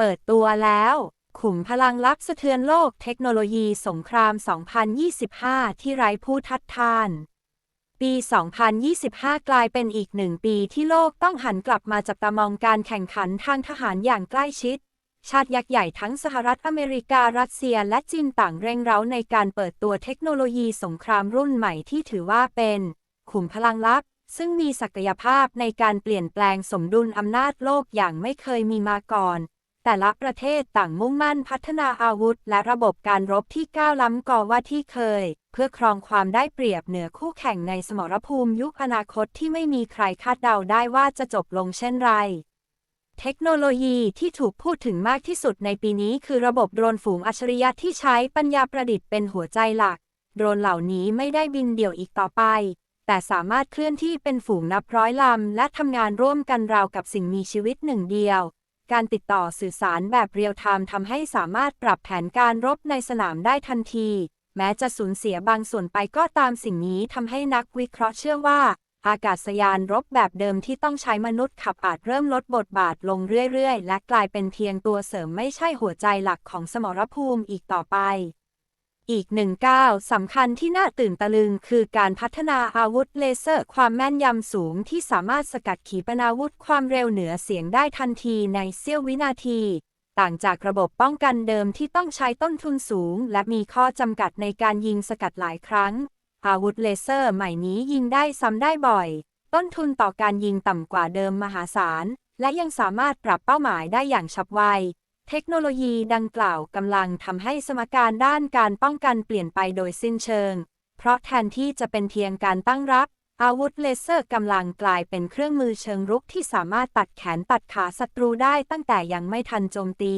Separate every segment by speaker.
Speaker 1: เปิดตัวแล้ว ขุมพลังลับสะเทือนโลกเทคโนโลยีสงคราม 2025 ที่ไร้ผู้ทัดทาน ปี 2025 กลายเป็นอีกหนึ่งปีที่โลกต้องหันกลับมาจับตามองการแข่งขันทางทหารอย่างใกล้ชิด ชาติยักษ์ใหญ่ทั้งสหรัฐอเมริการัสเซียและจีนต่างเร่งเร้าในการเปิดตัวเทคโนโลยีสงครามรุ่นใหม่ที่ถือว่าเป็น ขุมพลังลับซึ่งมีศักยภาพในการเปลี่ยนแปลงสมดุลอำนาจโลกอย่างไม่เคยมีมาก่อน แต่ละประเทศต่างมุ่งมั่นพัฒนาอาวุธ และระบบการรบที่ก้าวล้ำกว่าที่เคย เพื่อครองความได้เปรียบเหนือคู่แข่งในสมรภูมิยุคอนาคตที่ไม่มีใครคาดเดาได้ว่าจะจบลงเช่นไร เทคโนโลยีที่ถูกพูดถึงมากที่สุดในปีนี้คือระบบโดรนฝูงอัจฉริยะที่ใช้ปัญญาประดิษฐ์เป็นหัวใจหลัก โดรนเหล่านี้ไม่ได้บินเดี่ยวอีกต่อไป แต่สามารถเคลื่อนที่เป็นฝูงนับร้อยลำและทำงานร่วมกันราวกับสิ่งมีชีวิตหนึ่งเดียว การติดต่อสื่อสารแบบเรียลไทม์ทำให้สามารถปรับแผนการรบในสนามได้ทันที แม้จะสูญเสียบางส่วนไปก็ตามสิ่งนี้ทำให้นักวิเคราะห์เชื่อว่า อากาศยานรบแบบเดิมที่ต้องใช้มนุษย์ขับอาจเริ่มลดบทบาทลงเรื่อยๆ และกลายเป็นเพียงตัวเสริมไม่ใช่หัวใจหลักของสมรภูมิอีกต่อไป อีกหนึ่งก้าวสำคัญที่น่าตื่นตะลึงคือการพัฒนาอาวุธเลเซอร์ ความแม่นยำสูงที่สามารถสกัดขีปนาวุธความเร็วเหนือเสียงได้ทันทีในเสี้ยววินาที ต่างจากระบบป้องกันเดิมที่ต้องใช้ต้นทุนสูง และมีข้อจำกัดในการยิงสกัดหลายครั้ง อาวุธเลเซอร์ใหม่นี้ยิงได้ซ้ำได้บ่อย ต้นทุนต่อการยิงต่ำกว่าเดิมมหาศาลและยังสามารถปรับเป้าหมายได้อย่างฉับไว เทคโนโลยีดังกล่าวกำลังทำให้สมการด้านการป้องกันเปลี่ยนไปโดยสิ้นเชิง เพราะแทนที่จะเป็นเพียงการตั้งรับ อาวุธเลเซอร์กำลังกลายเป็นเครื่องมือเชิงรุกที่สามารถตัดแขนตัดขาศัตรูได้ตั้งแต่ยังไม่ทันโจมตี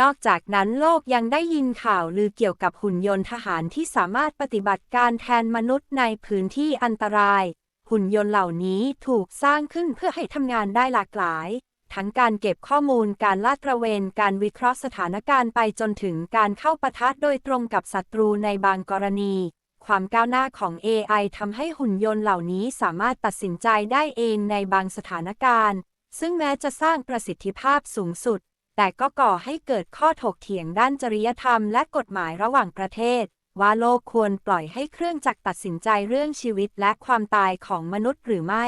Speaker 1: นอกจากนั้นโลกยังได้ยินข่าวลือเกี่ยวกับหุ่นยนต์ทหารที่สามารถปฏิบัติการแทนมนุษย์ในพื้นที่อันตราย หุ่นยนต์เหล่านี้ถูกสร้างขึ้นเพื่อให้ทำงานได้หลากหลาย ทั้งการเก็บข้อมูลการลาดตระเวน การวิเคราะห์สถานการณ์ไปจนถึงการเข้าปะทะโดยตรงกับศัตรูในบางกรณี ความก้าวหน้าของ AI ทำให้หุ่นยนต์เหล่านี้สามารถตัดสินใจได้เองในบางสถานการณ์ ซึ่งแม้จะสร้างประสิทธิภาพสูงสุด แต่ก็ก่อให้เกิดข้อถกเถียงด้านจริยธรรมและกฎหมายระหว่างประเทศ ว่าโลกควรปล่อยให้เครื่องจักรตัดสินใจเรื่องชีวิตและความตายของมนุษย์หรือไม่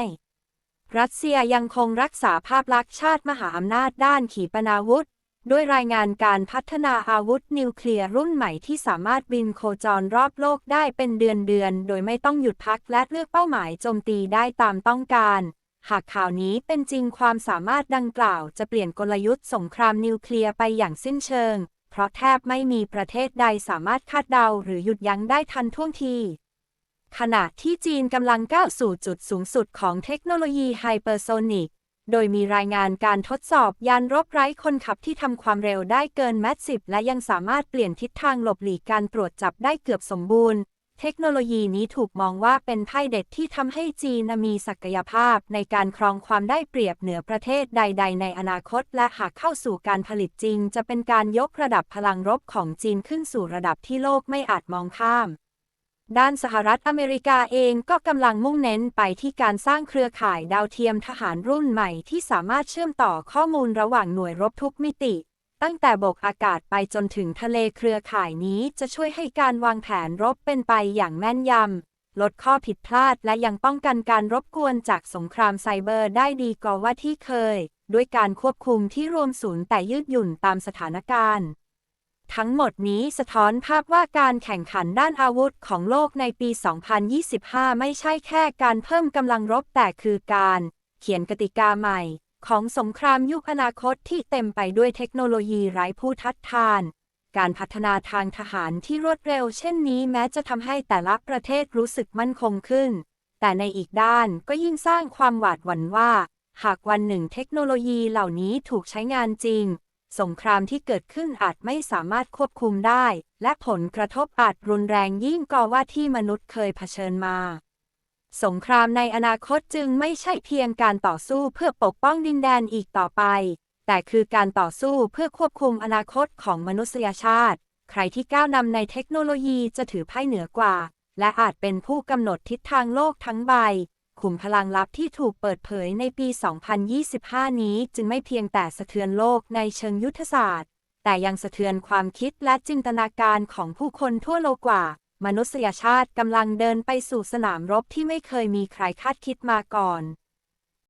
Speaker 1: รัสเซียยังคงรักษาภาพลักษณ์ชาติมหาอำนาจด้านขีปนาวุธ ด้วยรายงานการพัฒนาอาวุธนิวเคลียร์รุ่นใหม่ที่สามารถบินโคจรรอบโลกได้เป็นเดือนๆโดยไม่ต้องหยุดพักและเลือกเป้าหมายโจมตีได้ตามต้องการ หากข่าวนี้เป็นจริงความสามารถดังกล่าวจะเปลี่ยนกลยุทธ์สงครามนิวเคลียร์ไปอย่างสิ้นเชิง เพราะแทบไม่มีประเทศใดสามารถคาดเดาหรือหยุดยั้งได้ทันท่วงที ขณะที่จีนกำลังก้าวสู่จุดสูงสุดของเทคโนโลยีไฮเปอร์โซนิก โดยมีรายงานการทดสอบยานรบไร้คนขับที่ทำความเร็วได้เกินแมสซิฟและยังสามารถเปลี่ยนทิศทางหลบหลีกการตรวจจับได้เกือบสมบูรณ์ เทคโนโลยีนี้ถูกมองว่าเป็นไพ่เด็ดที่ทำให้จีนมีศักยภาพในการครองความได้เปรียบเหนือประเทศใด ๆ ในอนาคต และหากเข้าสู่การผลิตจริง จะเป็นการยกระดับพลังรบของจีนขึ้นสู่ระดับที่โลกไม่อาจมองข้าม ด้านสหรัฐอเมริกาเองก็กำลังมุ่งเน้นไปที่การสร้างเครือข่ายดาวเทียมทหารรุ่นใหม่ที่สามารถเชื่อมต่อข้อมูลระหว่างหน่วยรบทุกมิติ ตั้งแต่บกอากาศไปจนถึงทะเลเครือข่ายนี้จะช่วยให้การวางแผนรบเป็นไปอย่างแม่นยำ ลดข้อผิดพลาดและยังป้องกันการรบกวนจากสงครามไซเบอร์ได้ดีกว่าที่เคย ด้วยการควบคุมที่รวมศูนย์แต่ยืดหยุ่นตามสถานการณ์ ทั้งหมดนี้สะท้อนภาพว่าการแข่งขันด้านอาวุธของโลกในปี 2025 ไม่ใช่แค่การเพิ่มกำลังรบแต่คือการ เขียนกติกาใหม่ ของสงครามยุคอนาคตที่เต็มไปด้วยเทคโนโลยีไร้ผู้ทัดทาน การพัฒนาทางทหารที่รวดเร็วเช่นนี้แม้จะทำให้แต่ละประเทศรู้สึกมั่นคงขึ้น แต่ในอีกด้านก็ยิ่งสร้างความหวาดหวั่นว่า หากวันหนึ่งเทคโนโลยีเหล่านี้ถูกใช้งานจริง สงครามที่เกิดขึ้นอาจไม่สามารถควบคุมได้ และผลกระทบอาจรุนแรงยิ่งกว่าว่าที่มนุษย์เคยเผชิญมา สงครามในอนาคตจึงไม่ใช่เพียงการต่อสู้เพื่อปกป้องดินแดนอีกต่อไป แต่คือการต่อสู้เพื่อควบคุมอนาคตของมนุษยชาติ ใครที่ก้าวนำในเทคโนโลยีจะถือไพ่เหนือกว่า และอาจเป็นผู้กำหนดทิศทางโลกทั้งใบ ขุมพลังลับที่ถูกเปิดเผยในปี 2025 นี้จึงไม่เพียงแต่สะเทือนโลกในเชิงยุทธศาสตร์ แต่ยังสะเทือนความคิดและจินตนาการของผู้คนทั่วโลกกว่า มนุษยชาติกำลังเดินไปสู่สนามรบที่ไม่เคยมีใครคาดคิดมาก่อน